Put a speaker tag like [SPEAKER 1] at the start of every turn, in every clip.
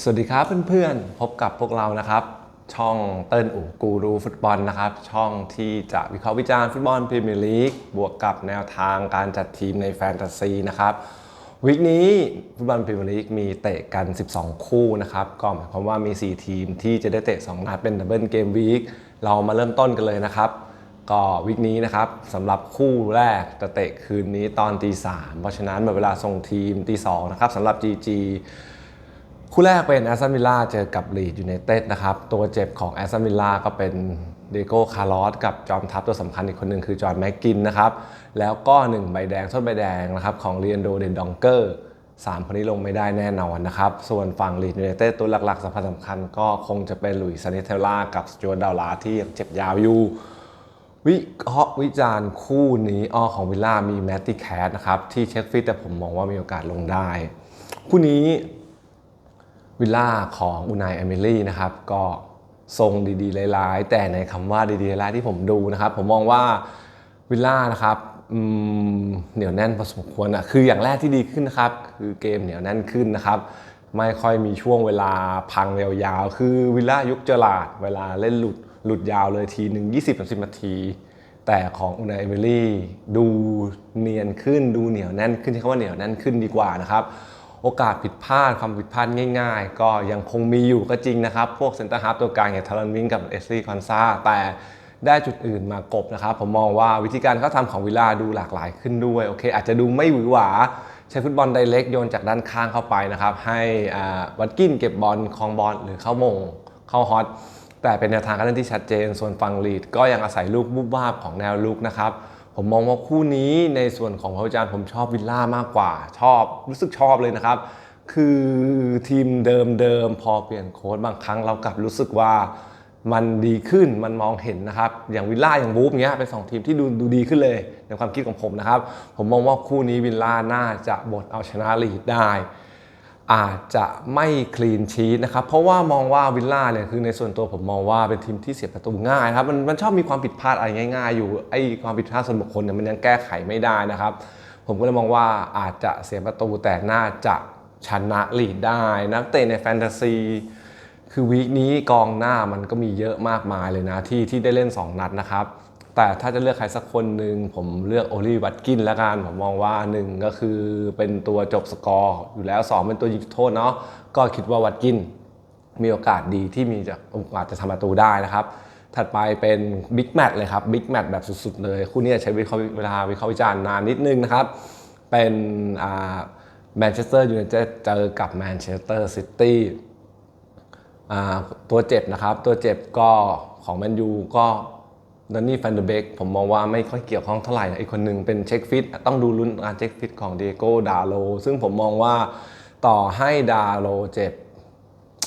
[SPEAKER 1] สวัสดีครับเพื่อนๆ พบกับพวกเรานะครับ ช่องเติ้ลอู่กูรูฟุตบอลนะครับ ช่องที่จะวิเคราะห์วิจารณ์ฟุตบอลพรีเมียร์ลีกบวกกับแนวทางการจัดทีมในแฟนตาซีนะครับวีคนี้ฟุตบอลพรีเมียร์ลีกมีเตะกัน 12 คู่นะครับก็หมายความว่ามี 4 ทีมที่จะได้เตะ 2 นัดเป็นดับเบิลเกมวีคเรามาเริ่มต้นกันเลยนะครับ ก็วิกนี้นะครับสำหรับคู่แรกจะเตะคืนนี้ตอนตีสามเพราะฉะนั้นหมดเวลาส่งทีมตีสองนะครับสำหรับ GG คู่แรกเป็นแอสตันวิลล่าเจอกับลีดยูไนเต็ดนะครับ ตัวเจ็บของแอสตันวิลล่าก็เป็นเดโก้คาร์ลอสกับจอมทัพตัวสำคัญอีกคนหนึ่งคือจอห์นแม็กกินนะครับ แล้วก็หนึ่งใบแดงส้นใบแดงนะครับของเรียนโดเดนดองเกอร์สามคนนี้ลงไม่ได้แน่นอนนะครับ ส่วนฝั่งลีดยูไนเต็ดตัวหลักๆสำคัญสำคัญก็คงจะเป็นลุยส์ซานิเทลล่ากับสจวตดาวลาที่ยังเจ็บยาวอยู่วิเคราะห์วิจารณ์คู่นี้อ้อของวิลล่ามีแมตติแคสนะครับที่เช็คฟิตแต่ผมมองว่ามีโอกาสลงได้ คู่นี้ วิลล่าของอุนายเอมิลี่นะครับก็ทรงดีๆร้ายๆ แต่ในคำว่าดีๆร้ายๆที่ผมดูนะครับ ผมมองว่าวิลล่านะครับเหนียวแน่นพอสมควรอะคืออย่างแรกที่ดีขึ้นนะครับ คือเกมเหนียวแน่นขึ้นนะครับ ไม่ค่อยมีช่วงเวลาพังยาวๆ คือวิลล่ายุคเจอราดเวลาเล่นหลุดหลุดยาวเลยทีหนึ่ง20-30นาที แต่ของอุนายเอมิลี่ดูเนียนขึ้นดูเหนียวแน่นขึ้นใช้คำว่าเหนียวแน่นขึ้นดีกว่านะครับ โอกาสผิดพลาดความผิดพลาดง่าย ๆ ก็ยังคงมีอยู่ก็จริงนะครับ พวกเซนเตอร์ฮาร์ฟตัวกลางอย่างทารันวิงกับเอสซี่คอนซาแต่ได้จุดอื่นมากบนะครับ ผมมองว่าวิธีการเขาทำของวิลล่าดูหลากหลายขึ้นด้วย โอเค อาจจะดูไม่หวือหวา ใช้ฟุตบอลไดเรกโยนจากด้านข้างเข้าไปนะครับ ให้วัดกินเก็บบอลคลองบอลหรือเข้ามงเข้าฮอตแต่เป็นแนวทางการเล่นที่ชัดเจน ส่วนฝั่งลีดก็ยังอาศัยลูกบุบวาบของแนวลุกนะครับ ผมมองว่าคู่นี้ในส่วนของพระอาจารย์ผมชอบวิลล่ามากกว่า ชอบรู้สึกชอบเลยนะครับ คือทีมเดิมๆพอเปลี่ยนโค้ดบางครั้งเรากลับรู้สึกว่ามันดีขึ้นมันมองเห็นนะครับ อย่างวิลล่าอย่างบูฟเงี้ยเป็นสองทีมที่ดูดูดีขึ้นเลยในความคิดของผมนะครับ ผมมองว่าคู่นี้วิลล่าน่าจะบดเอาชนะลีดได้ อาจจะไม่คลีนชีตนะครับ เพราะว่ามองว่าวิลล่าเนี่ยคือในส่วนตัวผมมองว่าเป็นทีมที่เสียประตูง่ายครับมันมันชอบมีความผิดพลาดอะไรง่าย ๆ อยู่ไอ้ความผิดพลาดส่วนบุคคลเนี่ยมันยังแก้ไขไม่ได้นะครับ ผมก็เลยมองว่าอาจจะเสียประตูแต่น่าจะชนะลีดได้นักเตะในแฟนตาซีคือวีคนี้กองหน้ามันก็มีเยอะมากมายเลยนะที่ที่ได้เล่น 2 นัดนะครับ แต่ถ้าจะเลือกใครสักคนหนึ่งผมเลือกโอลีวัตกินล้วกันผมมองว่า1ก็คือเป็นตัวจบสกอร์อยู่แล้ว 2 เป็นตัวยิงโทษเนาะก็คิดว่าวัตกิน มีโอกาสดีที่มีจะโอกาสจะทำประตูได้นะครับ ถัดไปเป็นบิ๊กแมตช์เลยครับบิ๊กแมตช์แบบสุดๆเลยคู่นี้ใช้เวลาวิเคราะห์วิจารณ์นานนิดนึงนะครับ เป็นแมนเชสเตอร์ยูไนเต็ดเจอกับแมนเชสเตอร์ซิตี้ตัวเจ็บนะครับ ตัวเจ็บก็ของแมนยูก็ ดอนนี่แฟนเดเบกผมมองว่าไม่ค่อยเกี่ยวข้องเท่าไหร่นะอีกคนหนึ่งเป็นเช็คฟิตต้องดูลุ้นการเช็คฟิตของเดโก้ดาโลซึ่งผมมองว่าต่อให้ดาโลเจ็บ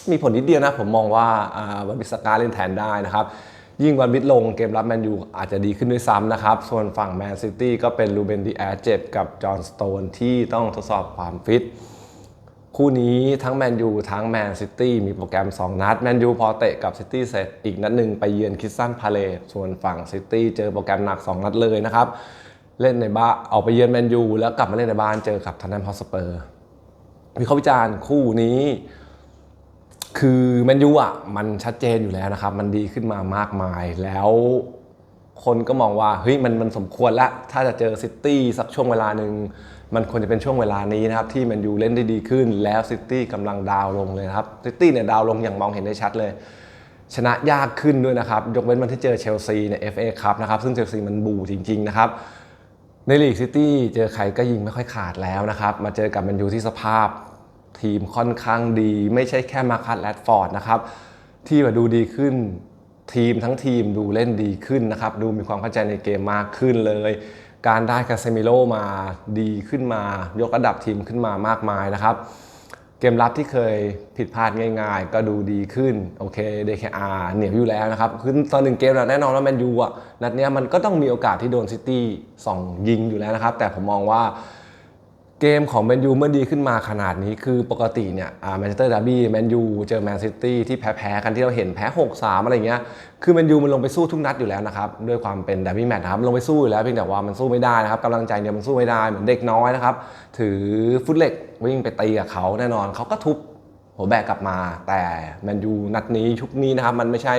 [SPEAKER 1] มีผลนิดเดียวนะ ผมมองว่าอ่าวันบิสกาเล่นแทนได้นะครับ ยิ่งวันบิดลงเกมรับแมนยูอาจจะดีขึ้นด้วยซ้ำนะครับ ส่วนฝั่งแมนซิตี้ก็เป็นลูเบนดีแอร์เจ็บกับจอห์นสโตนที่ต้องทดสอบความฟิต คู่นี้ทั้งแมนยูทั้งแมนซิตี้มีโปรแกรม 2 นัดแมนยูพอเตะกับซิตี้เสร็จอีกนัดหนึ่งไปเยือนคิสซันพาเลตส่วนฝั่งซิตี้เจอโปรแกรมหนัก 2 นัดเลยนะครับ เล่นในบ้านออกไปเยือนแมนยูแล้วกลับมาเล่นในบ้านเจอกับทันแนมฮอสเปอร์มีข้อวิจารณ์คู่นี้ คือแมนยูอะมันชัดเจนอยู่แล้วนะครับ มันดีขึ้นมามากมายแล้วคนก็มองว่าเฮ้ยมันมันสมควรละถ้าจะเจอซิตี้สักช่วงเวลาหนึ่ง มันควรจะเป็นช่วงเวลานี้นะครับที่แมนยูเล่นได้ดีขึ้น แล้วซิตี้กำลังดาวลงเลยครับซิตี้เนี่ยดาวลงอย่างมองเห็นได้ชัดเลย ชนะยากขึ้นด้วยนะครับ ยกเว้นวันที่เจอเชลซีใน FA ครับนะครับซึ่งเชลซีมันบูจริง ๆ นะครับในลีกซิตี้เจอใครก็ยิงไม่ค่อยขาดแล้วนะครับ มาเจอกับแมนยูที่สภาพทีมค่อนข้างดี ไม่ใช่แค่มาคัตแรดฟอร์ดนะครับ ที่แบบดูดีขึ้นทีมทั้งทีมดูเล่นดีขึ้นนะครับ ดูมีความเข้าใจในเกมมากขึ้นเลย การได้คาเซมิโลมาดีขึ้นมายกระดับทีมขึ้นมามากมายนะครับ เกมรับที่เคยผิดพลาดง่ายๆ ก็ดูดีขึ้น โอเค DKR เหนียวอยู่แล้วนะครับคือตอนหนึ่งเกมนะแน่นอนว่าแมนยูอะนัดเนี้ยมันก็ต้องมีโอกาสที่โดนซิตี้ส่องยิงอยู่แล้วนะครับ แต่ผมมองว่า เกมของแมนยูเมื่อดีขึ้นมาขนาดนี้คือปกติเนี่ยแมนเชสเตอร์ดาร์บี้แมนยูเจอแมนซิตี้ที่แพ้ๆกันที่เราเห็นแพ้ 6-3 อะไรเงี้ยคือแมนยูมันลงไปสู้ทุกนัดอยู่แล้วนะครับ ด้วยความเป็นดาร์บี้แมตช์นะครับ ลงไปสู้อยู่แล้วเพียงแต่ว่ามันสู้ไม่ได้นะครับกำลังใจเนี่ยมันสู้ไม่ได้เหมือนเด็กน้อยนะครับ ถือฟุตเหล็กวิ่งไปตีกับเขาแน่นอนเขาก็ทุบหัวแบกกลับมา แต่แมนยูนัดนี้ชุกนี้นะครับมันไม่ใช่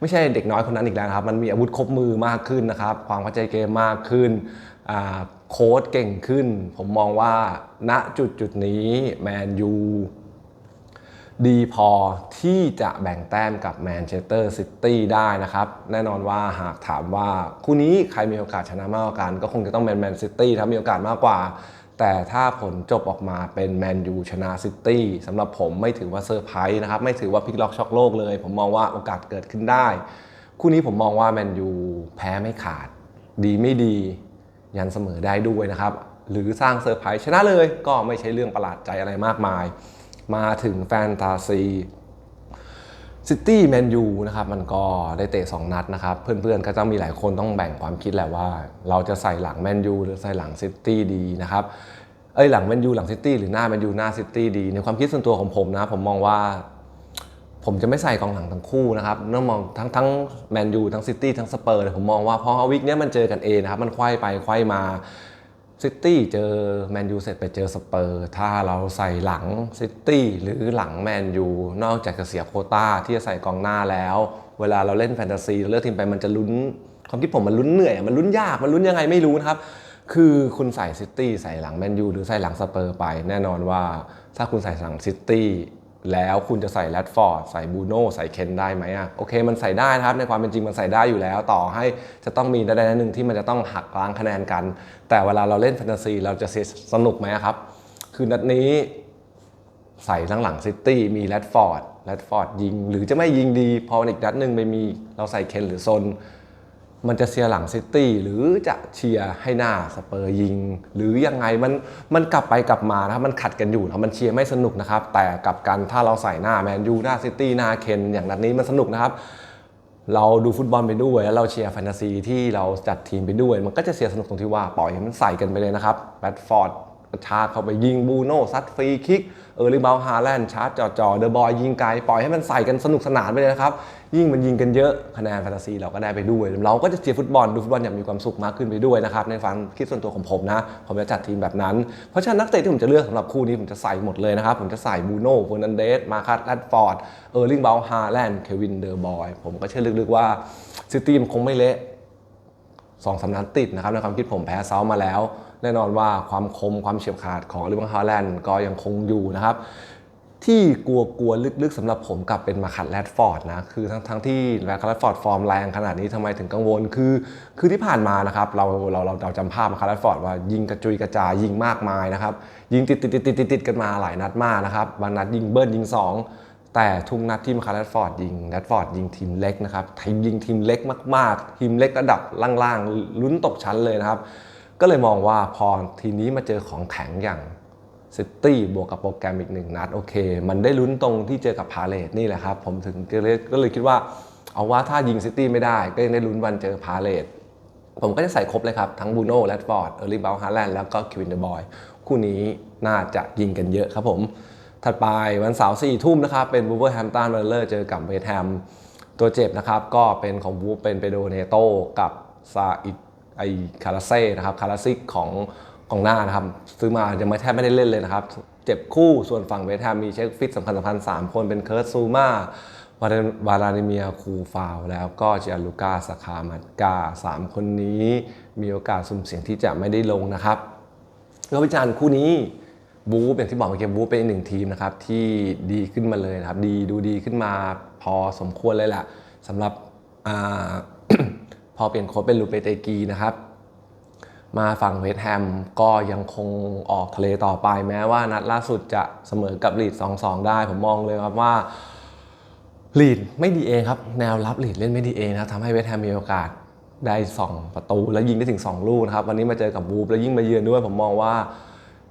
[SPEAKER 1] ไม่ใช่เด็กน้อยคนนั้นอีกแล้วนะครับ มันมีอาวุธครบมือมากขึ้นนะครับ ความเข้าใจเกมมากขึ้นอ่า โค้ดเก่งขึ้น ผมมองว่าณจุดจุดนี้แมนยูดีพอที่จะแบ่งแต้มกับแมนเชสเตอร์ซิตี้ได้นะครับ แน่นอนว่าหากถามว่าคู่นี้ใครมีโอกาสชนะมากกว่ากัน ก็คงจะต้องเป็นแมนซิตี้ถ้ามีโอกาสมากกว่า แต่ถ้าผลจบออกมาเป็นแมนยูชนะซิตี้สำหรับผมไม่ถือว่าเซอร์ไพรส์นะครับ ไม่ถือว่าพลิกล็อกช็อกโลกเลย ผมมองว่าโอกาสเกิดขึ้นได้ คู่นี้ผมมองว่าแมนยูแพ้ไม่ขาด ดีไม่ดี ยันเสมอได้ด้วยนะครับ หรือสร้างเซอร์ไพรส์ชนะเลยก็ไม่ใช่เรื่องประหลาดใจอะไรมากมาย มาถึงแฟนตาซีซิตี้แมนยูนะครับมันก็ได้เตะ 2 นัดนะครับ เพื่อนๆก็ต้องมีหลายคนต้องแบ่งความคิดแหละว่า เราจะใส่หลังแมนยูหรือใส่หลังซิตี้ดีนะครับเอ้ยหลังแมนยูหลังซิตี้หรือหน้าแมนยูหน้าซิตี้ดี ในความคิดส่วนตัวของผมนะ ผมมองว่า ผมจะไม่ใส่กองหลังทั้งคู่นะครับเนื่องมองทั้งทั้งแมนยูทั้งซิตี้ทั้งสเปอร์ผมมองว่าเพราะวิกเนี้ยมันเจอกันเองนะครับมันควายไปควายมาซิตี้เจอแมนยูเสร็จไปเจอสเปอร์ถ้าเราใส่หลังซิตี้หรือหลังแมนยูนอกจากจะเสียโคต้าที่จะใส่กองหน้าแล้ว เวลาเราเล่นแฟนตาซีเราเลือกทีมไปมันจะลุ้นความคิดผมมันลุ้นเหนื่อย มันลุ้นยาก มันลุ้นยังไงไม่รู้นะครับ คือคุณใส่ซิตี้ใส่หลังแมนยูหรือใส่หลังสเปอร์ไป แน่นอนว่าถ้าคุณใส่หลังซิตี้ แล้วคุณจะใส่แรดฟอร์ดใส่บูโน่ใส่เคนได้ไหมอะโอเคมันใส่ได้นะครับ ในความเป็นจริงมันใส่ได้อยู่แล้ว ต่อให้จะต้องมีใดๆหนึ่งที่มันจะต้องหักล้างคะแนนกัน แต่เวลาเราเล่นแฟนตาซีเราจะเสียสนุกไหมครับ คือนัดนี้ใส่ทั้งหลังซิตี้มีแรดฟอร์ดแรดฟอร์ดยิง หรือจะไม่ยิงดีพออีกนัดหนึ่งไปมีเราใส่เคนหรือโซน มันจะเชียร์หลังซิตี้หรือจะเชียร์ให้หน้าสเปอร์ยิง หรือยังไงมันมันกลับไปกลับมานะครับมันขัดกันอยู่นะมันเชียร์ไม่สนุกนะครับ แต่กลับกันถ้าเราใส่หน้าแมนยูหน้าซิตี้หน้าเคนอย่างนัดนี้มันสนุกนะครับ เราดูฟุตบอลไปด้วยแล้วเราเชียร์แฟนตาซีที่เราจัดทีมไปด้วย มันก็จะเสียสนุกตรงที่ว่าปล่อยให้มันใส่กันไปเลยนะครับแบดฟอร์ด ชาเข้าไปยิงบูโน่ซัดฟรีคิกเออร์ลิงเบลฮาแลนด์ชาร์จจ่อจ่อเดอะบอยยิงไกล ปล่อยให้มันใส่กันสนุกสนานไปเลยนะครับ ยิ่งมันยิงกันเยอะคะแนนแฟนตาซีเราก็ได้ไปด้วย เราก็จะเชียร์ฟุตบอลดูฟุตบอลอย่างมีความสุขมากขึ้นไปด้วยนะครับ ในฟังคิดส่วนตัวของผมนะ ผมจะจัดทีมแบบนั้น เพราะฉะนั้นนักเตะที่ผมจะเลือกสำหรับคู่นี้ผมจะใส่หมดเลยนะครับ ผมจะใส่บูโน่เฟอร์นันเดสมาคัสแรดฟอร์ดเออร์ลิงเบลฮาแลนด์เควินเดอร์บอยผมก็เชื่อลึกๆว่าซิตี้มันคงไม่เละสองสามนัดติดนะครับในความคิดผมแพ้เซามาแล้ว แน่นอนว่าความคมความเฉียบขาดของลิเวอร์พูลแลนด์ก็ยังคงอยู่นะครับ ที่กลัวกลัวลึกๆสำหรับผมกับเป็นมาคัดแรดฟอร์ดนะ คือทั้งทั้งที่มาคัดแรดฟอร์ดฟอร์มแรงขนาดนี้ทำไมถึงกังวลคือ คือที่ผ่านมานะครับเราเราเราเราจำภาพมาคัดแรดฟอร์ดว่ายิงกระจุยกระจายยิงมากมายนะครับ ยิงติดติดติดติดติดติดกันมาหลายนัดมากนะครับบางนัดยิงเบิ้ลยิงสองแต่ทุกนัดที่มาคัดแรดฟอร์ดยิงแรดฟอร์ดยิงทีมเล็กนะครับทีมยิงทีมเล็กมาก ๆ ทีมเล็กระดับล่างๆลุ้นตกชั้นเลยนะครับ ก็เลยมองว่าพอทีนี้มาเจอของแข็งอย่างซิตี้บวกกับโปรแกรมอีกหนึ่งนัดโอเค มันได้ลุ้นตรงที่เจอกับพาเลตนี่แหละครับ ผมถึงก็เลยก็เลยคิดว่า เอาว่าถ้ายิงซิตี้ไม่ได้ ก็ยังได้ลุ้นวันเจอพาเลตผมก็จะใส่ครบเลยครับ ทั้งบูโน่แรดฟอร์ดเออร์ลิเบลฮาแลนด์แล้วก็คิวินเดอร์บอยคู่นี้น่าจะยิงกันเยอะครับผม ถัดไปวันเสาร์สี่ทุ่มนะครับ เป็นบูเวอร์แฮมตันเวลเลอร์เจอกับเวสต์แฮมตัวเจ็บนะครับ ก็เป็นของวูเป็นเปโดเนโตกับซาอิ ไอคาราเซ่นะครับคาราซิกของกองหน้านะครับซื้อมายังไม่แทบไม่ได้เล่นเลยนะครับ เจ็บคู่ส่วนฝั่งเวสต์แฮมมีเช็คฟิตสำคัญสำคัญสามคนเป็นเคิร์ตซูมาวาลวาลาดิเมียคูฟาว แล้วก็เจยลูกาสคามัดกาสามคนนี้มีโอกาสสุ่มเสี่ยงที่จะไม่ได้ลงนะครับก็วิจารณ์คู่นี้บูฟอย่างที่บอกเมื่อกี้บูฟเป็นหนึ่งทีมนะครับที่ดีขึ้นมาเลยนะครับ ดีดูดีขึ้นมาพอสมควรเลยแหละสำหรับ อาพอเปลี่ยนโค้ชเป็นลูเปเตกีนะครับ มาฝั่งเวสต์แฮมก็ยังคงออกทะเลต่อไปแม้ว่านัดล่าสุดจะเสมอกับลีด 2-2 ได้ ผมมองเลยครับว่าลีดไม่ดีเองครับ แนวรับลีดเล่นไม่ดีเองนะครับทำให้เวสต์แฮมมีโอกาสได้ 2 ประตู แล้วยิงได้ถึง 2 ลูกนะครับ วันนี้มาเจอกับบูฟแล้วยิ่งมาเยือนด้วยผมมองว่า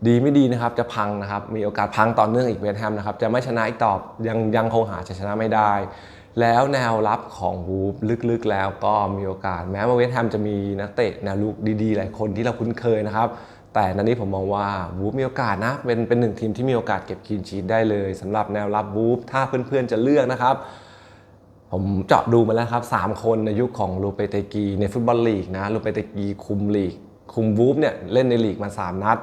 [SPEAKER 1] ดีไม่ดีนะครับจะพังนะครับ มีโอกาสพังต่อเนื่องอีกเวสต์แฮมนะครับ จะไม่ชนะอีกต่อยังยังคงหาชัยชนะไม่ได้ แล้วแนวรับของบูฟลึกๆแล้วก็มีโอกาส แม้ว่าเวสต์แฮมจะมีนักเตะแนวลุกดีๆ หลายคนที่เราคุ้นเคยนะครับ แต่นันนี้ผมมองว่าวูฟมีโอกาสนะเป็นเป็นหนึ่งทีมที่มีโอกาสเก็บคีนชีตได้เลยสำหรับแนวรับวูฟถ้าเพื่อนๆจะเลือกนะครับ ผมเจาะดูมาแล้วครับ 3 คนในยุคของลูเปเตกีในฟุตบอลลีกนะลูเปเตกีคุมลีก คุมวูฟเนี่ยเล่นในลีกมา 3 นัด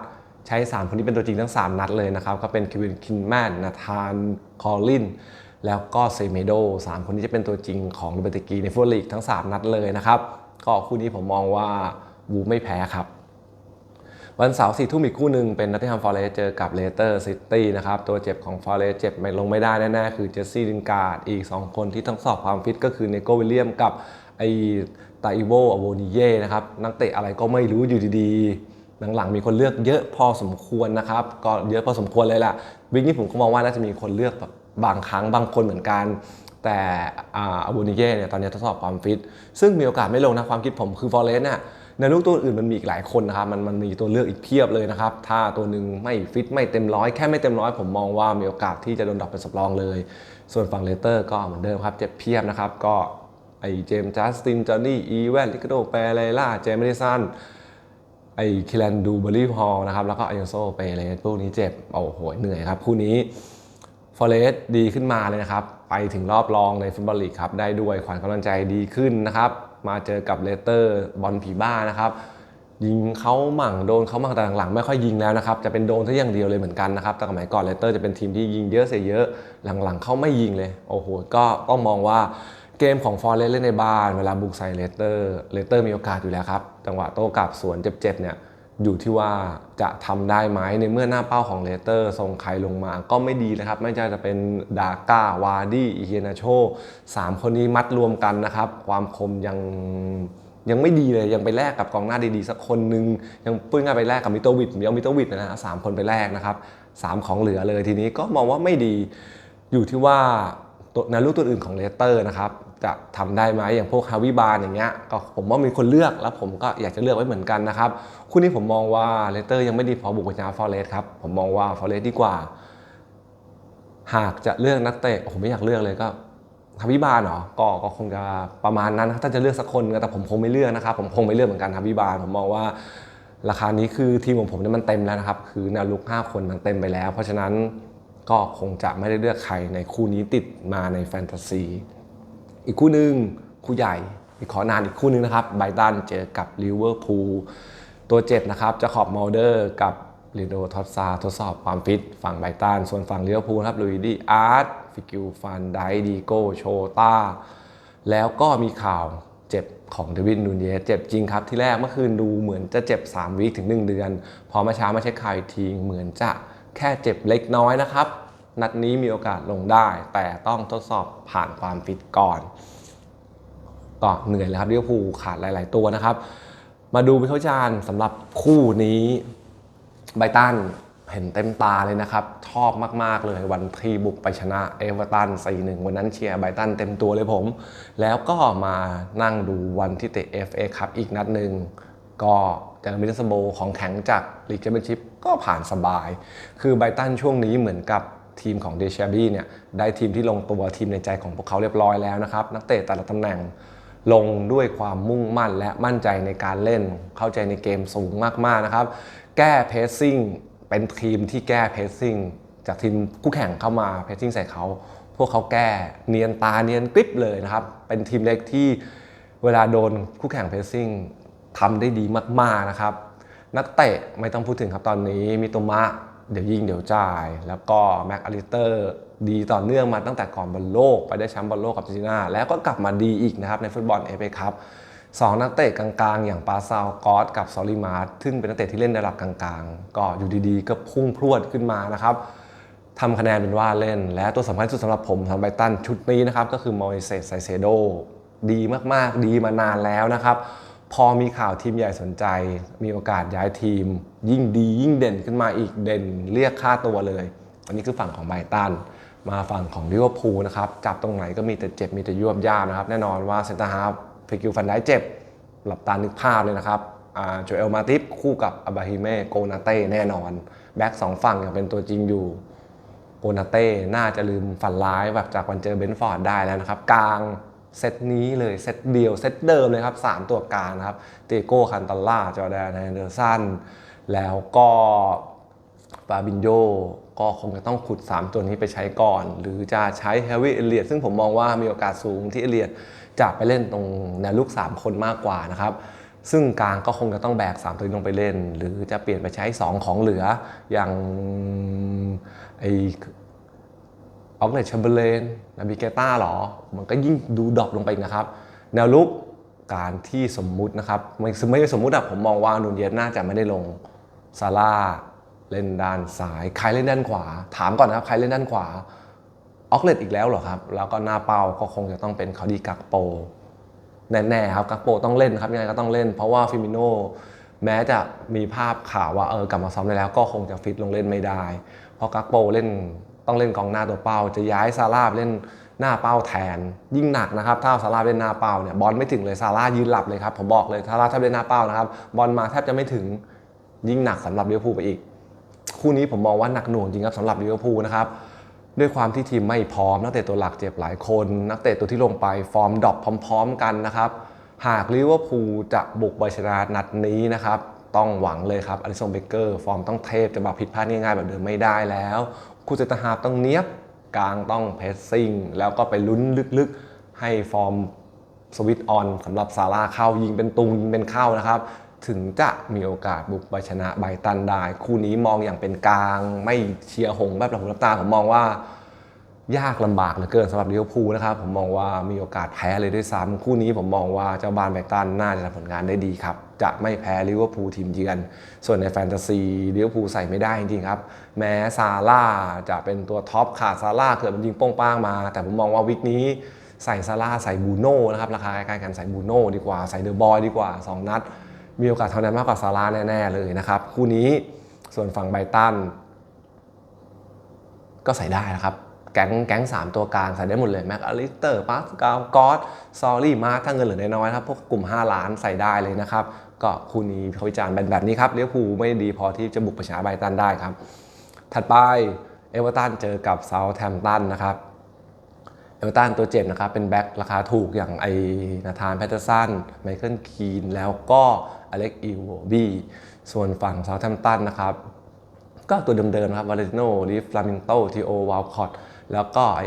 [SPEAKER 1] ใช้ 3 คนนี้เป็นตัวจริงทั้ง 3 นัดเลยนะครับ ก็เป็นคิวินคินแมนนาธาน คอลลิน แล้วก็เซเมโด3คนนี้จะเป็นตัวจริงของลิเบอร์ตกีในฟุตบอลลีกทั้ง 3 นัดเลยนะครับ ก็คู่นี้ผมมองว่าวูไม่แพ้ครับ วันเสาร์สี่ทุ่มอีกคู่หนึ่งเป็นนัตติงแฮมฟอร์เรสเจอกับเลสเตอร์ซิตี้นะครับ ตัวเจ็บของฟอร์เรสเจ็บไม่ลงไม่ได้แน่ๆคือเจสซี่ลินการ์ดอีก 2 คนที่ต้องสอบความฟิตก็คือเนโกวิลเลียมกับไอไตโวอโวนิเย่นะครับนักเตะอะไรก็ไม่รู้อยู่ดีๆหลังๆมีคนเลือกเยอะพอสมควรนะครับ ก็เยอะพอสมควรเลยล่ะวิกนี้ผมก็มองว่าน่าจะมีคนเลือกแบบ บางครั้งบางคนเหมือนกัน แต่อาบูนิเย่เนี่ยตอนนี้ทดสอบความฟิต ซึ่งมีโอกาสไม่ลงนะความคิดผมคือฟอร์เรสเนี่ยในลูกตัวอื่นมันมีอีกหลายคนนะครับมันมันมีตัวเลือกอีกเพียบเลยนะครับ ถ้าตัวหนึ่งไม่ฟิตไม่เต็มร้อยแค่ไม่เต็มร้อยผมมองว่ามีโอกาสที่จะโดนดรอปเป็นสำรองเลย ส่วนฝั่งเลสเตอร์ก็เหมือนเดิมครับเจ็บเพียบนะครับก็ไอเจมส์จัสตินจอห์นนี่อีแวนลิกโดเปเรล่าเจมส์เดิสันไอ้คิลันดูเบอรี่ฮอลนะครับแล้วก็ไอโยโซเปเลสพวกนี้เจ็บโอ้โหเหนื่อยครับคู่นี้ ฟอเรสดีขึ้นมาเลยนะครับ ไปถึงรอบรองในฟุตบอลลีกครับ ได้ด้วยขวัญกำลังใจดีขึ้นนะครับ มาเจอกับเลสเตอร์บอลผีบ้านะครับ ยิงเขามั่งโดนเขามั่งแต่หลังๆ ไม่ค่อยยิงแล้วนะครับ จะเป็นโดนซะอย่างเดียวเลยเหมือนกันนะครับ แต่สมัยก่อนเลสเตอร์จะเป็นทีมที่ยิงเยอะเสียเยอะ หลังๆเขาไม่ยิงเลย โอ้โห ก็ต้องมองว่าเกมของฟอร์เรสเล่นในบ้าน เวลาบุกใส่เลสเตอร์ เลสเตอร์มีโอกาสอยู่แล้วครับ จังหวะโต้กลับสวนเจ็บๆเนี่ย อยู่ที่ว่าจะทำได้ไหมในเมื่อหน้าเป้าของเลสเตอร์ส่งใครลงมาก็ไม่ดีนะครับ ไม่ใช่จะเป็นดาก้าวาร์ดี้อีเฮนาโชสามคนนี้มัดรวมกันนะครับ ความคมยังยังไม่ดีเลยยังไปแลกกับกองหน้าดีๆ สักคนหนึ่งยังปื้งง่ายไปแลกกับมิโตวิดยังมิโตวิดนะฮะสามคนไปแลกนะครับสามของเหลือเลยทีนี้ก็มองว่าไม่ดีอยู่ที่ว่า ตัวในลูกตัวอื่นของเลสเตอร์นะครับจะทำได้ไหมอย่างพวกฮาวิบาร์อย่างเงี้ยก็ผมว่ามีคนเลือกแล้วผมก็อยากจะเลือกไว้เหมือนกันนะครับคู่นี้ผมมองว่าเลสเตอร์ยังไม่ดีพอบุกไปชนะฟอร์เรสครับผมมองว่าฟอร์เรสดีกว่า หากจะเลือกนักเตะผมไม่อยากเลือกเลยก็ฮาวิบาร์เนาะก็ก็คงจะประมาณนั้นนะถ้าจะเลือกสักคนแต่ผมคงไม่เลือกนะครับผมคงไม่เลือกเหมือนกันฮาวิบาร์ผมมองว่าราคานี้คือทีมของผมเนี่ยมันเต็มแล้วนะครับ คือแนวลุก5คนมันเต็มไปแล้ว เพราะฉะนั้น ก็คงจะไม่ได้เลือกใครในคู่นี้ติดมาในแฟนตาซี อีกคู่หนึ่งคู่ใหญ่อีกขอนานอีกคู่หนึ่งนะครับไบตันเจอกับลิเวอร์พูลตัวเจ็บนะครับจะขอบมอลเดอร์กับลิโดทอสซาทดสอบความฟิตฝั่งไบตันส่วนฝั่งลิเวอร์พูลครับลุยดีอาร์ตฟิกิลฟันไดดีโกโชตาแล้วก็มีข่าวเจ็บของเดวิดนูนเยสเจ็บจริงครับที่แรกเมื่อคืนดูเหมือนจะเจ็บ 3 วีคถึง 1 เดือน พอมาเช้ามาเช็คข่าวอีกทีเหมือนจะ แค่เจ็บเล็กน้อยนะครับ นัดนี้มีโอกาสลงได้ แต่ต้องทดสอบผ่านความฟิตก่อนก็เหนื่อยแล้วครับลิเวอร์พูลขาดหลาย ๆ ตัวนะครับ มาดูวิเคราจารย์สำหรับคู่นี้ไบตันเห็นเต็มตาเลยนะครับ ชอบมาก ๆ เลยวันที่บุกไปชนะเอเวอร์ตัน4-1 วันนั้นเชียร์ไบตันเต็มตัวเลยผม แล้วก็มานั่งดูวันที่เตะ FA ครับอีกนัดหนึ่งก็ เจอมิดเดิลโบของแข็งจากลีกแชมเปี้ยนชิพก็ผ่านสบาย คือไบตันช่วงนี้เหมือนกับทีมของเดชาบี้เนี่ยได้ทีมที่ลงตัวทีมในใจของพวกเขาเรียบร้อยแล้วนะครับ นักเตะแต่ละตำแหน่งลงด้วยความมุ่งมั่นและมั่นใจในการเล่น เข้าใจในเกมสูงมากๆนะครับ แก้เพสซิ่งเป็นทีมที่แก้เพสซิ่งจากทีมคู่แข่งเข้ามาเพสซิ่งใส่เขา พวกเขาแก้เนียนตาเนียนกริบเลยนะครับ เป็นทีมเล็กที่เวลาโดนคู่แข่งเพสซิ่ง ทำได้ดีมากๆนะครับ นักเตะไม่ต้องพูดถึงครับตอนนี้มิโตมะเดี๋ยวยิงเดี๋ยวจ่าย แล้วก็แม็กอลิสเตอร์ดีต่อเนื่องมาตั้งแต่ก่อนบอลโลก ไปได้แชมป์บอลโลกกับอาร์เจนตินาแล้วก็กลับมาดีอีกนะครับในฟุตบอลเอฟเอคัพสองนักเตะกลางๆ อย่างปาซาวกอสกับซอลิมาร์ซึ่งเป็นนักเตะที่เล่นในระดับกลางๆ ก็อยู่ดีๆ ก็พุ่งพรวดขึ้นมานะครับทำคะแนนเป็นว่าเล่น และตัวสำคัญสุดสำหรับผมทำไบตันชุดนี้นะครับก็คือมอริเซสไซเซโดดีมากๆ ดีมานานแล้วนะครับ พอมีข่าวทีมใหญ่สนใจ มีโอกาสย้ายทีม ยิ่งดียิ่งเด่นขึ้นมาอีกเด่นเรียกค่าตัวเลย อันนี้คือฝั่งของไบตันมาฝั่งของลิเวอร์พูลนะครับจับตรงไหนก็มีแต่เจ็บมีแต่ยวบย่ามนะครับ แน่นอนว่าเซนเตอร์ฮาร์ฟฟิกิลฟันได้เจ็บ หลับตานึกภาพเลยนะครับโจเอลมาติฟคู่กับอับาฮิเมโกนาเต้แน่นอน แบ็กสองฝั่งยังเป็นตัวจริงอยู่โกนาเต้น่าจะลืมฝันร้ายแบบจากวันเจอเบนฟอร์ดได้แล้วนะครับ กลาง เซตนี้เลยเซตเดียวเซตเดิมเลยครับ 3 ตัวกลางนะครับเตโก้คันตาล่าจอแดนแฮนเดอร์สันแล้วก็ฟาบินโยก็คงจะต้องขุด 3 ตัวนี้ไปใช้ก่อน หรือจะใช้แฮร์รี่เอเลียดซึ่งผมมองว่ามีโอกาสสูงที่เอเลียดจะไปเล่นตรงแนวลุก3 คนมากกว่านะครับ ซึ่งกลางก็คงจะต้องแบก 3 ตัวนี้ลงไปเล่น หรือจะเปลี่ยนไปใช้ 2 ของเหลืออย่างไอ ออกเลชเชมเบอร์เลนนาบิเกต้าหรอ มันก็ยิ่งดูดรอปลงไปอีกนะครับ แนวลุกการที่สมมุตินะครับไม่ไม่สมมุติอะผมมองว่านูนเยสน่าจะไม่ได้ลงซาร่าเล่นด้านซ้ายใครเล่นด้านขวา ถามก่อนนะครับใครเล่นด้านขวาออกเลตอีกแล้วเหรอครับ แล้วก็หน้าเป้าก็คงจะต้องเป็นคาดีกักโปแน่ๆครับกักโปต้องเล่นครับยังไงก็ต้องเล่น เพราะว่าฟิมิโนแม้จะมีภาพข่าวว่าเออกลับมาซ้อมได้แล้วก็คงจะฟิตลงเล่นไม่ได้ เพราะกักโปเล่น ต้องเล่นกองหน้าตัวเป้า จะย้ายซาร่าเล่นหน้าเป้าแทน ยิ่งหนักนะครับ ถ้าซาร่าเล่นหน้าเป้าเนี่ยบอลไม่ถึงเลยซาร่ายืนหลับเลยครับผมบอกเลยซาร่าถ้าเล่นหน้าเป้านะครับบอลมาแทบจะไม่ถึงยิ่งหนักสำหรับลิเวอร์พูลไปอีก คู่นี้ผมมองว่าหนักหน่วงจริงครับสำหรับลิเวอร์พูลนะครับด้วยความที่ทีมไม่พร้อมนักเตะตัวหลักเจ็บหลายคน นักเตะตัวที่ลงไปฟอร์มดรอปพร้อม ๆ กันนะครับหากลิเวอร์พูลจะบุกไปชนะนัดนี้นะครับต้องหวังเลยครับอลิสซงเบเกอร์ ฟอร์มต้องเทพจะมาผิดพลาดง่ายๆแบบเดิมไม่ได้แล้ว คูเซตาฮาบต้องเนี้ยบกลางต้องเพสซิ่งแล้วก็ไปลุ้นลึกๆ ให้ฟอร์มสวิตออนสำหรับซาร่าเข้ายิงเป็นตุงยิงเป็นเข้านะครับ ถึงจะมีโอกาสบุกไปชนะไบตันได้ คู่นี้มองอย่างเป็นกลาง ไม่เชียร์หงแบบหลับหูหลับตาผมมองว่า ยากลำบากเหลือเกินสำหรับลิเวอร์พูลนะครับ ผมมองว่ามีโอกาสแพ้เลยด้วยซ้ำคู่นี้ผมมองว่าเจ้าบ้านไบรตันน่าจะทำผลงานได้ดีครับ จะไม่แพ้ลิเวอร์พูลทีมเยือน ส่วนในแฟนตาซีลิเวอร์พูลใส่ไม่ได้จริงๆครับ แม้ซาร่าจะเป็นตัวท็อปขาดซาร่าเกิดมันยิงโป้งป้างมา แต่ผมมองว่าวิกนี้ใส่ซาร่าใส่บูโน่นะครับราคาใกล้ๆกันใส่บูโน่ดีกว่าใส่เดอะบอยดีกว่า 2 นัด มีโอกาสเท่านั้นมากกว่าซาร่าแน่ๆเลยนะครับคู่นี้ส่วนฝั่งไบตันก็ใส่ได้นะครับ แก๊งแก๊งสามตัวกลางใส่ได้หมดเลยแม็กอลิสเตอร์ปาสกาลกอสซอรี่มาถ้าเงินเหลือน้อยๆครับพวกกลุ่ม 5 ล้านใส่ได้เลยนะครับ ก็คู่นี้เขาวิจารณ์แบบนี้ครับเลี้ยวภูไม่ดีพอที่จะบุกไปชนะไบตันได้ครับ ถัดไปเอเวอร์ตันเจอกับเซาท์แฮมป์ตันนะครับเอเวอร์ตันตัวเจ็บนะครับ เป็นแบ็คราคาถูกอย่างไอนาธานแพตเทอร์สันไมเคิลคีนแล้วก็อเล็กอิวบีส่วนฝั่งเซาท์แฮมป์ตันนะครับก็ตัวเดิมๆนะครับวาเลนโนลิฟลามิงโตทีโอวาลคอต แล้วก็ไอ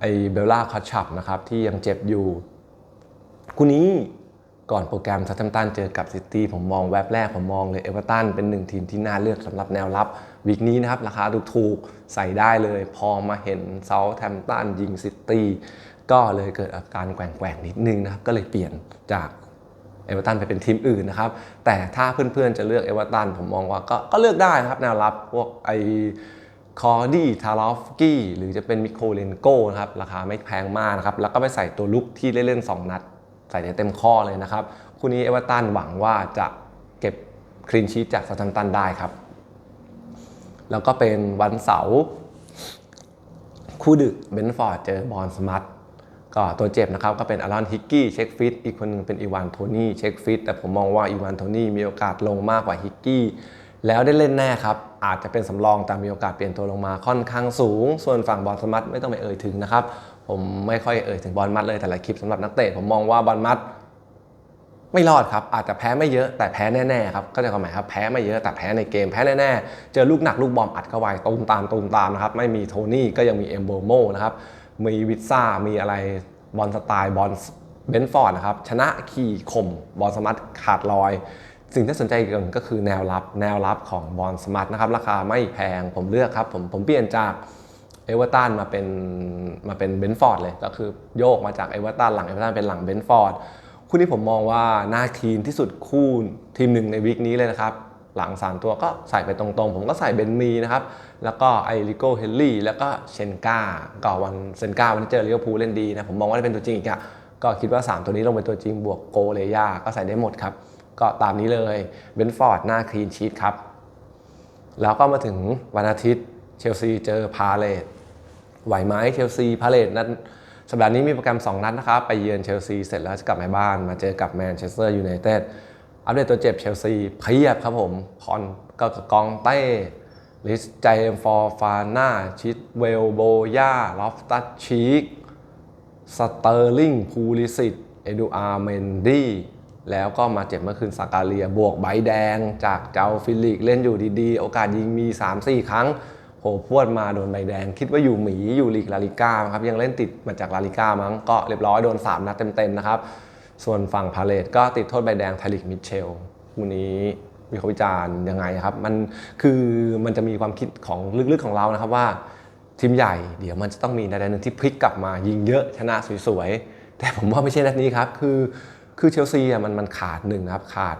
[SPEAKER 1] ไอเบลล่าคัตชับนะครับที่ยังเจ็บอยู่คู่นี้ก่อนโปรแกรมซัตเทมตันเจอกับซิตี้ผมมองแวบแรก ผมมองเลยเอเวอร์ตันเป็นหนึ่งทีมที่น่าเลือกสำหรับแนวรับวีคนี้นะครับ ราคาถูกๆใส่ได้เลย พอมาเห็นเซาท์แฮมตันยิงซิตี้ก็เลยเกิดอาการแกว่งๆนิดนึงนะครับ ก็เลยเปลี่ยนจากเอเวอร์ตันไปเป็นทีมอื่นนะครับ แต่ถ้าเพื่อนๆจะเลือกเอเวอร์ตันผมมองว่าก็ก็เลือกได้นะครับแนวรับพวกไอ คอร์ดี้ทารอฟกี้หรือจะเป็นมิโคเลนโกนะครับราคาไม่แพงมากนะครับแล้วก็ไปใส่ตัวลุกที่เล่นๆ2นัด ใส่ได้เต็มข้อเลยนะครับ คู่นี้เอเวอร์ตันหวังว่าจะเก็บคลีนชีตจากซาตัมตันได้ครับ แล้วก็เป็นวันเสาร์คู่ดึกเบนฟอร์ดเจอบอลสมัตก็ตัวเจ็บนะครับก็เป็นอารอนฮิกกี้เช็คฟิตอีกคนหนึงเป็นอีวานโทนี่เช็คฟิตแต่ผมมองว่าอีวานโทนี่มีโอกาสลงมากกว่าฮิกกี้ แล้วได้เล่นแน่ครับ อาจจะเป็นสำรองแต่มีโอกาสเปลี่ยนตัวลงมาค่อนข้างสูง ส่วนฝั่งบอลสมัตไม่ต้องไปเอ่ยถึงนะครับ ผมไม่ค่อยเอ่ยถึงบอลมัดเลยแต่ละคลิปสำหรับนักเตะผมมองว่าบอลมัดไม่รอดครับ อาจจะแพ้ไม่เยอะแต่แพ้แน่ๆครับก็จะความหมายครับแพ้ไม่เยอะแต่แพ้ในเกมแพ้แน่ๆเจอลูกหนักลูกบอมอัดเข้าไปตูมตามตูมตามนะครับไม่มีโทนี่ก็ยังมีเอมโบโมนะครับมีวิซซ่ามีอะไรบอลสไตล์บอลเบนฟอร์ดนะครับชนะขี่ข่มบอลสมัตขาดลอย สิ่งที่สนใจอีกอย่างก็คือแนวรับแนวรับของบอลสมัตนะครับราคาไม่แพงผมเลือกครับผมผมเปลี่ยนจากเอเวอร์ตันมาเป็นมาเป็นเบนฟอร์ดเลย ก็คือโยกมาจากเอเวอร์ตันหลังเอเวอร์ตันเป็นหลังเบนฟอร์ดคู่นี้ผมมองว่าน่าคีนที่สุดคู่ทีมหนึ่งในวีคนี้เลยนะครับ หลัง 3 ตัวก็ใส่ไปตรงๆ ผมก็ใส่เบนมีนะครับ แล้วก็ไอริโกเฮลลี่แล้วก็เชนกาก็วันเซนกาวันที่เจอลิเวพูเล่นดีนะผมมองว่าได้เป็นตัวจริงอีกอะก็คิดว่า 3 ตัวนี้ลงเป็นตัวจริงบวกโกเลยาก็ใส่ได้หมดครับ ก็ตามนี้เลยเบนฟอร์ดหน้าคลีนชีตครับ แล้วก็มาถึงวันอาทิตย์เชลซีเจอพาเลตไหวไหมเชลซีพาเลตนั้นสัปดาห์นี้มีโปรแกรม 2 นัดนะครับ ไปเยือนเชลซีเสร็จแล้วจะกลับมาบ้าน มาเจอกับแมนเชสเตอร์ยูไนเต็ดอัปเดตตัวเจ็บเชลซีเพียบครับผมพอนก็กองเต้ลิสใจมฟอร์ฟาน่าชิดเวลโบย่าลอฟตัชชีกสเตอร์ลิงพูลิสิตเอดูอาร์เมนดี้ แล้วก็มาเจ็บเมื่อคืนซากาเลีย บวกใบแดงจากเจ้าฟิลิกเล่นอยู่ดีๆ โอกาสยิงมี 3-4 ครั้งโผพวดมาโดนใบแดง คิดว่าอยู่หมีอยู่ลีกลาลิก้าครับยังเล่นติดมาจากลาลิก้ามั้งก็เรียบร้อยโดน 3 นัดเต็มๆนะครับ ส่วนฝั่งพาเลตก็ติดโทษใบแดงไทลิกมิเชลคู่นี้วิเคราะห์วิจารณ์ยังไงครับ มันคือมันจะมีความคิดของลึกๆของเรานะครับว่าทีมใหญ่เดี๋ยวมันจะต้องมีนัดใดหนึ่งที่พลิกกลับมายิงเยอะชนะสวยๆแต่ผมว่าไม่ใช่นัดนี้ครับคือ คือเชลซีอะมันมันขาดหนึ่งนะครับขาด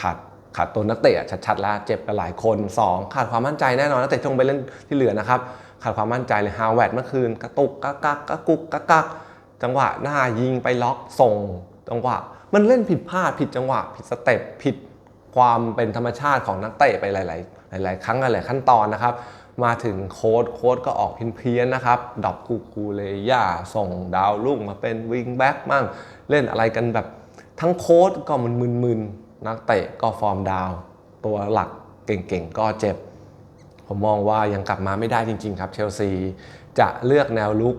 [SPEAKER 1] ขาดขาดตัวนักเตะชัดๆแล้วเจ็บกันหลายคน 2 ขาดความมั่นใจแน่นอนนักเตะที่ลงไปเล่นที่เหลือนะครับขาดความมั่นใจเลยฮาวเวิร์ดเมื่อคืนกระตุกกะกักกะกุกกะกักจังหวะหน้ายิงไปล็อกส่ง จังหวะ มันเล่นผิดพลาดผิดจังหวะ ผิดสเต็ปผิดความเป็นธรรมชาติของนักเตะไปหลาย ๆ หลาย ๆ ครั้งหลายๆขั้นตอนนะครับ มาถึงโค้ดโค้ดก็ออกเพี้ยนๆนะครับดอกคูคูเลย่าส่งดาวลุ่งมาเป็นวิงแบ็กมั่ง เล่นอะไรกันแบบทั้งโค้ดก็มันมึนๆนักเตะก็ฟอร์มดาว ตัวหลักเก่งๆ ก็เจ็บ ผมมองว่ายังกลับมาไม่ได้จริง ๆ ครับเชลซี จะเลือกแนวลุก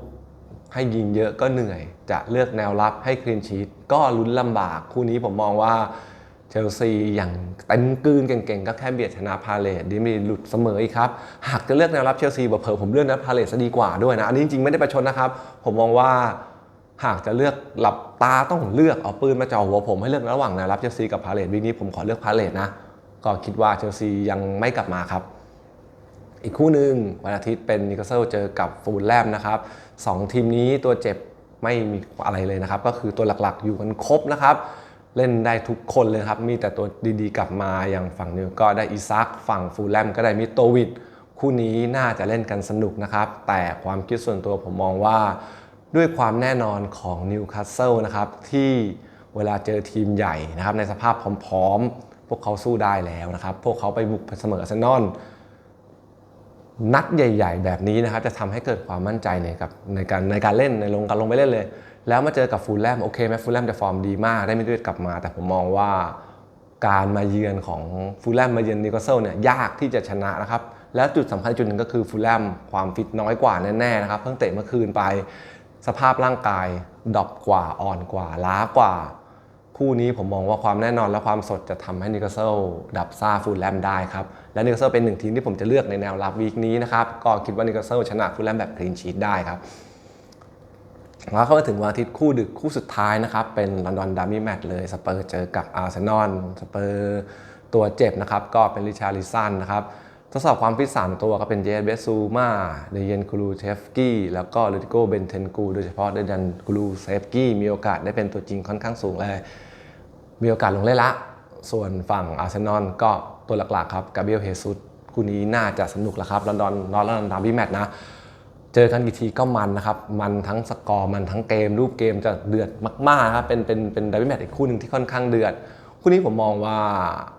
[SPEAKER 1] ให้ยิงเยอะก็เหนื่อย จะเลือกแนวรับให้คลีนชีตก็ลุ้นลำบากคู่นี้ผมมองว่า เชลซีอย่างเต็มกืนเก่งๆ ก็แค่เบียดชนะพาเลตดีมีหลุดเสมออีกครับ หากจะเลือกแนวรับเชลซีเผลอผมเลือกนะพาเลตซะดีกว่าด้วยนะ อันนี้จริงๆ ไม่ได้ประชดนะครับ ผมมองว่าหากจะเลือกหลับตาต้องเลือกเอาปืนมาจ่อหัวผมให้เลือกระหว่างแนวรับเชลซีกับพาเลตวีนี้ผมขอเลือกพาเลตนะก็คิดว่าเชลซียังไม่กลับมาครับอีกคู่หนึ่งวันอาทิตย์เป็นนิโคเซลเจอกับฟูลแลมนะครับสองทีมนี้ตัวเจ็บไม่มีอะไรเลยนะครับ ก็คือตัวหลักๆอยู่กันครบนะครับ เล่นได้ทุกคนเลยครับ มีแต่ตัวดีๆ กลับมาอย่างฝั่งนิวก็ได้อิซักฝั่งฟูลแลมก็ได้มิโตวิดคู่นี้น่าจะเล่นกันสนุกนะครับ แต่ความคิดส่วนตัวผมมองว่า ด้วยความแน่นอนของนิวคาสเซิลนะครับ ที่เวลาเจอทีมใหญ่นะครับ ในสภาพพร้อมๆ พวกเขาสู้ได้แล้วนะครับ พวกเขาไปบุกเสมอเซนอลนัดใหญ่ ๆ แบบนี้นะครับ จะทำให้เกิดความมั่นใจในกับในการในการเล่นในลงการลงไปเล่นเลย แล้วมาเจอกับฟูลแลมโอเคแม้ฟูลแลมจะฟอร์มดีมากได้ไม่ด้วยกลับมา แต่ผมมองว่าการมาเยือนของฟูลแลมมาเยือนนิโคลเซลเนี่ยยากที่จะชนะนะครับแล้วจุดสำคัญจุดหนึ่งก็คือฟูลแลมความฟิตน้อยกว่าแน่ๆนะครับเพิ่งเตะเมื่อคืนไปสภาพร่างกายดอปกว่าอ่อนกว่า ล้ากว่า คู่นี้ผมมองว่าความแน่นอนและความสดจะทำให้นิโคลเซลดับซ่าฟูลแลมได้ครับ และนิโคลเซลเป็นหนึ่งทีมที่ผมจะเลือกในแนวรับวีคนี้นะครับก็คิดว่านิโคลเซลชนะฟูลแลมแบบคลีนชีตได้ครับ แล้วเข้ามาถึงวันอาทิตย์คู่ดึกคู่สุดท้ายนะครับ เป็นลอนดอนดาร์บี้แมตช์เลยสเปอร์เจอกับอาร์เซนอลสเปอร์ตัวเจ็บนะครับ ก็เป็นริชาริสันนะครับทดสอบความฟิต3ตัวก็เป็นเจสเบสซูมาเดเยนคูลูเชฟกี้แล้วก็ลูติโกเบนเทนกูโดยเฉพาะเดยันคูลูเซฟกี้มีโอกาสได้เป็นตัวจริงค่อนข้างสูงเลย มีโอกาสลงเล่นละ ส่วนฝั่งอาร์เซนอลก็ตัวหลักๆครับกาเบรียลเฮซุสคู่นี้น่าจะสนุกแล้วครับลอนดอนนอร์ลอนดาร์บี้แมตช์นะ เจอกันกี่ทีก็มันนะครับ มันทั้งสกอร์ มันทั้งเกม รูปเกมจะเดือดมากๆครับ เป็นเป็นเป็นดาร์บี้แมตช์อีกคู่หนึ่งที่ค่อนข้างเดือด คู่นี้ผมมองว่า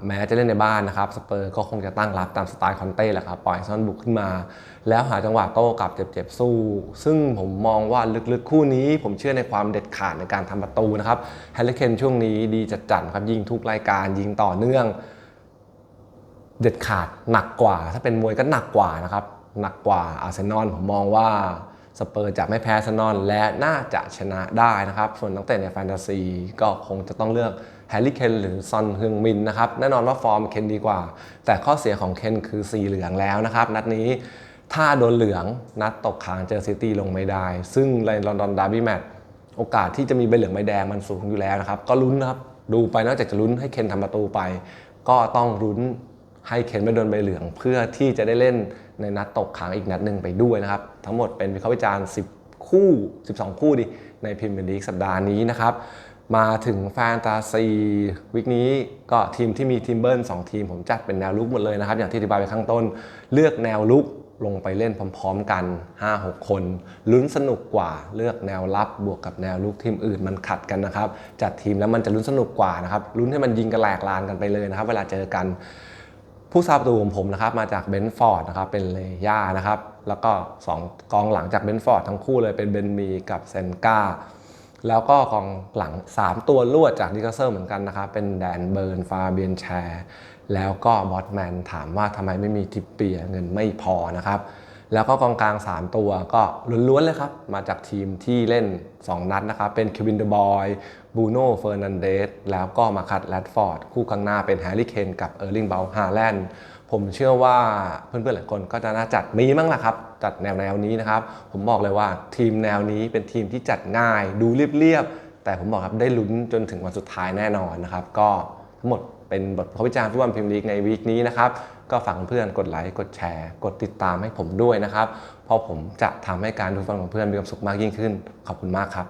[SPEAKER 1] แม้จะเล่นในบ้านนะครับ สเปอร์ก็คงจะตั้งรับตามสไตล์คอนเต้แหละครับ ปล่อยซอนบุกขึ้นมา แล้วหาจังหวะโต้กลับเจ็บๆสู้ ซึ่งผมมองว่าลึกๆคู่นี้ ผมเชื่อในความเด็ดขาดในการทำประตูนะครับ แฮร์รี่เคนช่วงนี้ดีจัดๆครับยิงทุกรายการยิงต่อเนื่องเด็ดขาดหนักกว่า ถ้าเป็นมวยก็หนักกว่านะครับ หนักกว่าอาร์เซนอลผมมองว่าสเปอร์จะไม่แพ้อาร์เซนอลและน่าจะชนะได้นะครับ ส่วนนักเตะในแฟนตาซี ก็คงจะต้องเลือกแฮร์รี่เคนหรือซอนฮึงมินนะครับ แน่นอนว่าฟอร์มเคนดีกว่า แต่ข้อเสียของเคนคือสีเหลืองแล้วนะครับ นัดนี้ถ้าโดนเหลืองนัดตกค้างเจอซิตี้ลงไม่ได้ ซึ่งในลอนดอนดาร์บี้แมตช์โอกาสที่จะมีใบเหลืองใบแดงมันสูงอยู่แล้วนะครับ ก็ลุ้นนะครับดูไปนอกจากจะลุ้นให้เคนทำประตูไป ก็ต้องลุ้นให้เคนไม่โดนใบเหลืองเพื่อที่จะได้เล่น ในนัดตกค้างอีกนัดหนึ่งไปด้วยนะครับ ทั้งหมดเป็นวิเคราะห์วิจารณ์ 10 คู่ 12 คู่ดิในพรีเมียร์ลีกสัปดาห์นี้นะครับ มาถึงแฟนตาซีวิกนี้ก็ทีมที่มีทีมเบิล2ทีมผมจัดเป็นแนวลุกหมดเลยนะครับ อย่างที่อธิบายไปข้างต้นเลือกแนวลุกลงไปเล่นพร้อมๆกัน 5-6 คน ลุ้นสนุกกว่าเลือกแนวรับบวกกับแนวลุกทีมอื่นมันขัดกันนะครับ จัดทีมแล้วมันจะลุ้นสนุกกว่านะครับลุ้นให้มันยิงกระแหลกลานกันไปเลยนะครับ เวลาเจอกัน ผู้ซาบประตูของผมนะครับมาจากเบนฟอร์ดนะครับเป็นเลย่านะครับแล้วก็ 2 กองหลังจากเบนฟอร์ดทั้งคู่เลยเป็นเบนมีกับเซนกาแล้วก็กองหลัง 3 ตัวลวดจากดิกาเซอร์เหมือนกันนะครับเป็นแดนเบิร์นฟาเบียนแชร์แล้วก็บอสแมนถามว่าทำไมไม่มีทิปเปียเงินไม่พอนะครับ แล้วก็กองกลาง 3 ตัวก็ล้วนๆเลยครับ มาจากทีมที่เล่น 2 นัดนะครับ เป็นเควินเดบอยบูโน่เฟอร์นันเดสแล้วก็มาคัดแรดฟอร์ด คู่ข้างหน้าเป็นแฮร์รี่เคนกับเออร์ลิงเบลฮาแลนด์ผมเชื่อว่าเพื่อนๆหลายคนก็จะน่าจัดมีมั้งล่ะครับ จัดแนวแนวนี้นะครับ ผมบอกเลยว่าทีมแนวนี้เป็นทีมที่จัดง่าย ดูเรียบๆแต่ผมบอกครับได้ลุ้นจนถึงวันสุดท้ายแน่นอนนะครับ ก็ทั้งหมด เป็นบทวิเคราะห์วิจารณ์ฟุตบอลพรีเมียร์ลีกในวีคนี้นะครับ ก็ฝากเพื่อนกดไลค์ กดแชร์ กดติดตามให้ผมด้วยนะครับ เพราะผมจะทำให้การดูฟุตบอลของเพื่อนมีความสุขมากยิ่งขึ้น ขอบคุณมากครับ